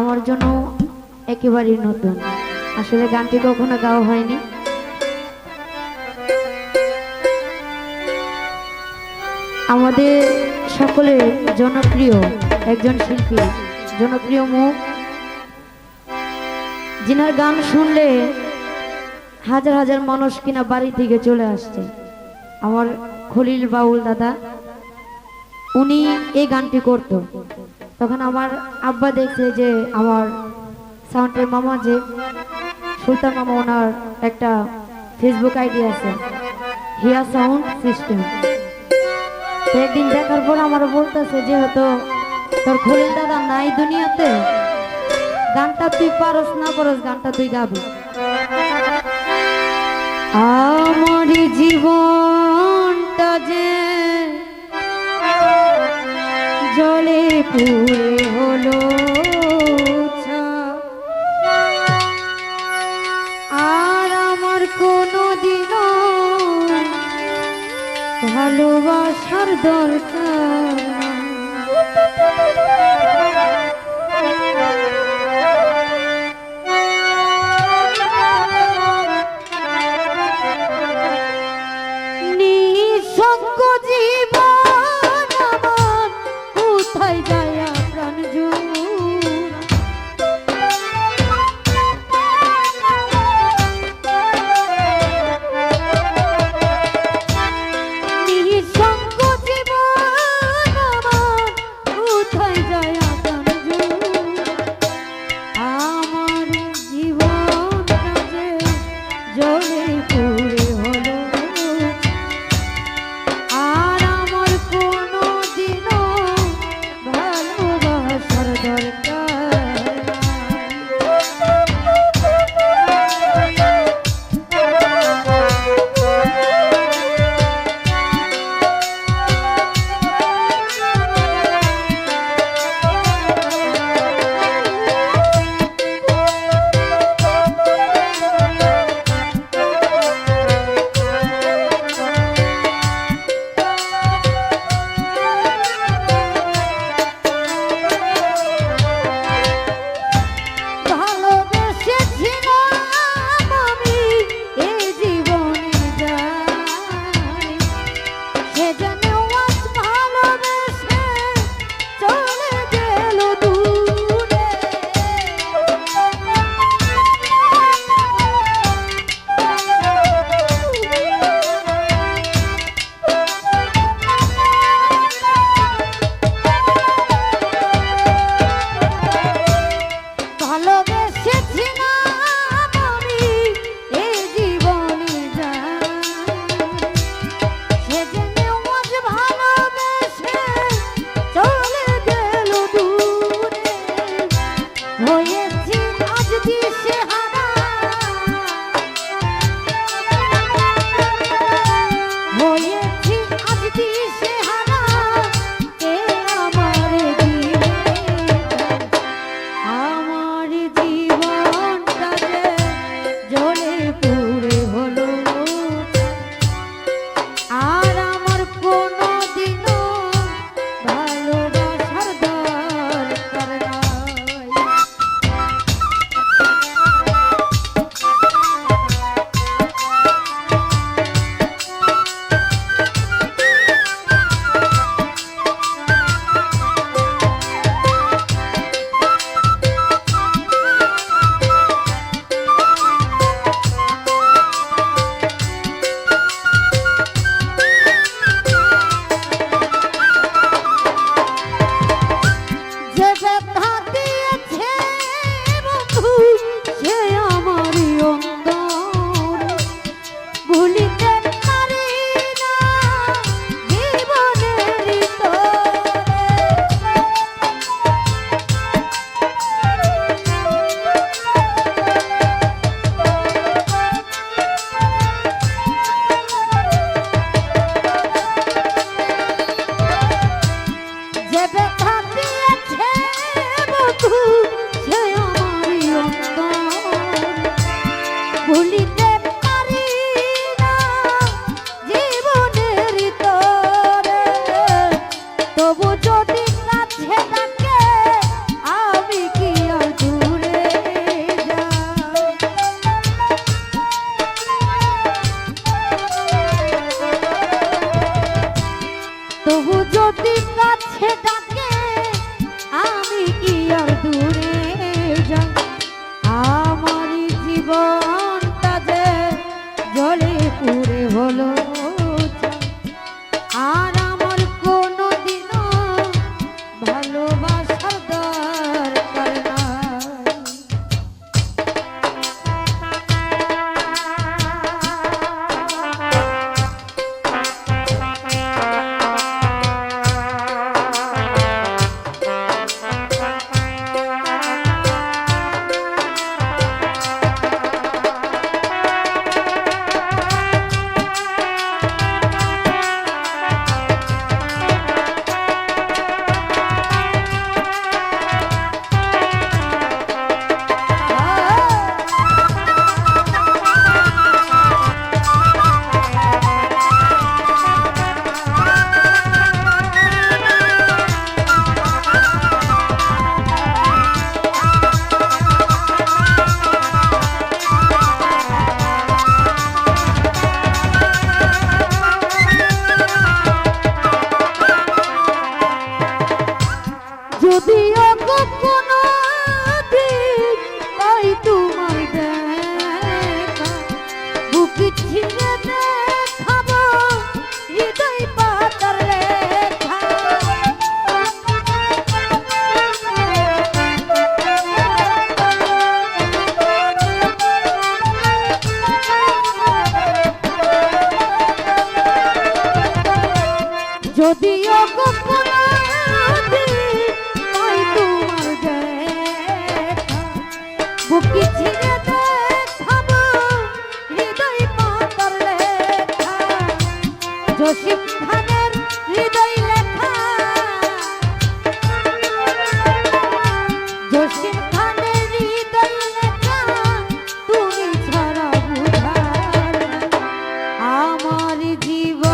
আমার জন্য একেবারেই নতুন। আসলে গানটি কখনো গাওয়া হয়নি। আমাদের সকলের জনপ্রিয় একজন শিল্পী, জনপ্রিয় মুখ যিনার গান শুনলে হাজার হাজার মানুষ কিনা বাড়ি থেকে চলে আসছে। আমার খলিল বাউল দাদা, উনি এই গানটি করত। তখন আমার আব্বা দেখছে যে আমার সাউন্ডের মামা যে, সুলতান মামা ওনার একটা ফেসবুক আইডি আছে হিয়া সাউন্ড সিস্টেম একদিন দেখার পর আমার বলতেছে যেহেতু তোর খলিল দাদা নাই দুনিয়াতে। গানটা তুই পারস না পারস, গানটা তুই গাবি। আমার জীবনটা আর আমার কোনো দিন ভালোবাসার দরকার darling, darling. জসিম খানের হৃদয় লেখা। জসিম খানের হৃদয় লেখা তুমি ছাড়া বুঝার আমার জীবনটা